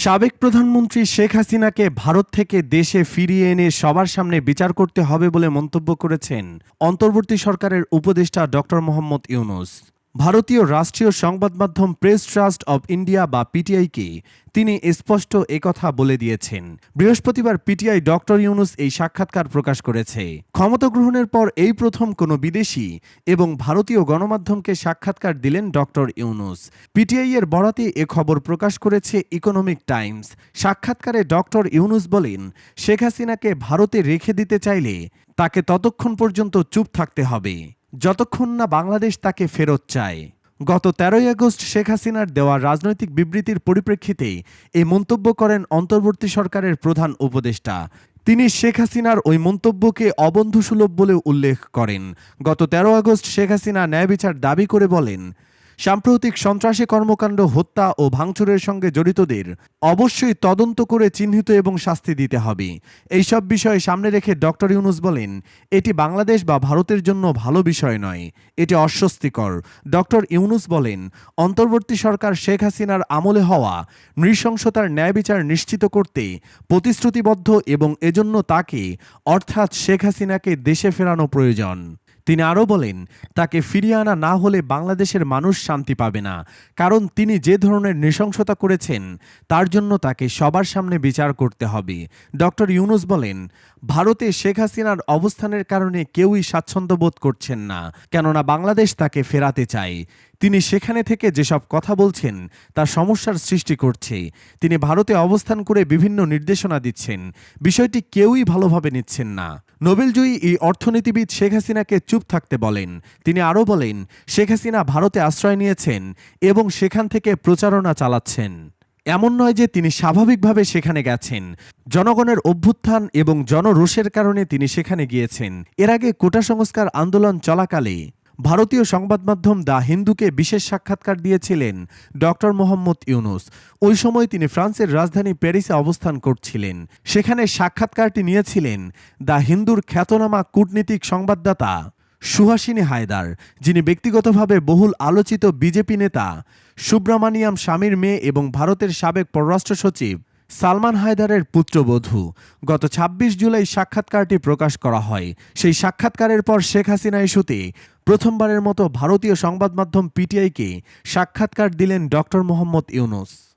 সাবেক প্রধানমন্ত্রী শেখ হাসিনাকে ভারত থেকে দেশে ফিরিয়ে এনে সবার সামনে বিচার করতে হবে বলে মন্তব্য করেছেন অন্তর্বর্তী সরকারের উপদেষ্টা ডক্টর মোহাম্মদ ইউনুস। ভারতীয় রাষ্ট্রীয় সংবাদ মাধ্যম প্রেস ট্রাস্ট অব ইন্ডিয়া বা পিটিআইকে তিনি স্পষ্ট একথা বলে দিয়েছেন। বৃহস্পতিবার পিটিআই ডক্টর ইউনুস এই সাক্ষাৎকার প্রকাশ করেছে। ক্ষমতা গ্রহণের পর এই প্রথম কোনো বিদেশি এবং ভারতীয় গণমাধ্যমকে সাক্ষাৎকার দিলেন ডক্টর ইউনুস। পিটিআই এর বরাতে এ খবর প্রকাশ করেছে ইকোনমিক টাইমস। সাক্ষাৎকারে ডক্টর ইউনুস বলেন, শেখ হাসিনাকে ভারতে রেখে দিতে চাইলে তাকে ততক্ষণ পর্যন্ত চুপ থাকতে হবে। যতক্ষণ না বাংলাদেশ তাকে ফেরত চায়। গত তেরোই আগস্ট শেখ হাসিনার দেওয়া রাজনৈতিক বিবৃতির পরিপ্রেক্ষিতে এই মন্তব্য করেন অন্তর্বর্তী সরকারের প্রধান উপদেষ্টা। তিনি শেখ হাসিনার ওই মন্তব্যকে অবন্ধুসুলভ বলে উল্লেখ করেন। গত তেরো আগস্ট শেখ হাসিনা ন্যায় বিচার দাবি করে বলেন সাম্প্রতিক সন্ত্রাসী কর্মকাণ্ড, হত্যা ও ভাঙচুরের সঙ্গে জড়িতদের অবশ্যই তদন্ত করে চিহ্নিত এবং শাস্তি দিতে হবে। এইসব বিষয় সামনে রেখে ডক্টর ইউনুস বলেন, এটি বাংলাদেশ বা ভারতের জন্য ভালো বিষয় নয়, এটি অস্বস্তিকর। ডক্টর ইউনুস বলেন, অন্তর্বর্তী সরকার শেখ হাসিনার আমলে হওয়া নৃশংসতার ন্যায় বিচার নিশ্চিত করতে প্রতিশ্রুতিবদ্ধ এবং এজন্য তাকে, অর্থাৎ শেখ হাসিনাকে দেশে ফেরানো প্রয়োজন। তিনি আরও বলেন, তাকে ফিরিয়ে আনা না হলে বাংলাদেশের মানুষ শান্তি পাবে না, কারণ তিনি যে ধরনের নৃশংসতা করেছেন, তার জন্য তাকে সবার সামনে বিচার করতে হবে। ডক্টর ইউনুস বলেন, ভারতে শেখ হাসিনার অবস্থানের কারণে কেউই স্বাচ্ছন্দ্য বোধ করছেন না, কেননা বাংলাদেশ তাকে ফেরাতে চায়। তিনি সেখানে থেকে যেসব কথা বলছেন তা সমস্যার সৃষ্টি করছে। তিনি ভারতে অবস্থান করে বিভিন্ন নির্দেশনা দিচ্ছেন। বিষয়টি কেউই ভালোভাবে নিচ্ছেন না। নোবেলজয়ী এই অর্থনীতিবিদ শেখ হাসিনাকে চুপ থাকতে বলেন। তিনি আরও বলেন, শেখ হাসিনা ভারতে আশ্রয় নিয়েছেন এবং সেখান থেকে প্রচারণা চালাচ্ছেন। এমন নয় যে তিনি স্বাভাবিকভাবে সেখানে গেছেন। জনগণের অভ্যুত্থান এবং জনরোষের কারণে তিনি সেখানে গিয়েছেন। এর আগে কোটা সংস্কার আন্দোলন চলাকালে ভারতীয় সংবাদ মাধ্যম দ্য হিন্দুকে বিশেষ সাক্ষাৎকার দিয়েছিলেন ডক্টর মোহাম্মদ ইউনুস। ওই সময় তিনি ফ্রান্সের রাজধানী প্যারিসে অবস্থান করছিলেন। সেখানে সাক্ষাৎকারটি নিয়েছিলেন দ্য হিন্দুর খ্যাতনামা কূটনীতিক সংবাদদাতা সুহাসিনী হায়দার, যিনি ব্যক্তিগতভাবে বহুল আলোচিত বিজেপি নেতা, সুব্রমানিয়াম স্বামীর মেয়ে এবং ভারতের সাবেক পররাষ্ট্র সচিব সালমান হায়দারের পুত্রবধূ। গত ২৬ জুলাই সাক্ষাৎকারটি প্রকাশ করা হয়। সেই সাক্ষাৎকারের পর শেখ হাসিনা ইস্যুতে প্রথমবারের মতো ভারতীয় সংবাদ মাধ্যম পিটিআইকে সাক্ষাৎকার দিলেন ডক্টর মোহাম্মদ ইউনুস।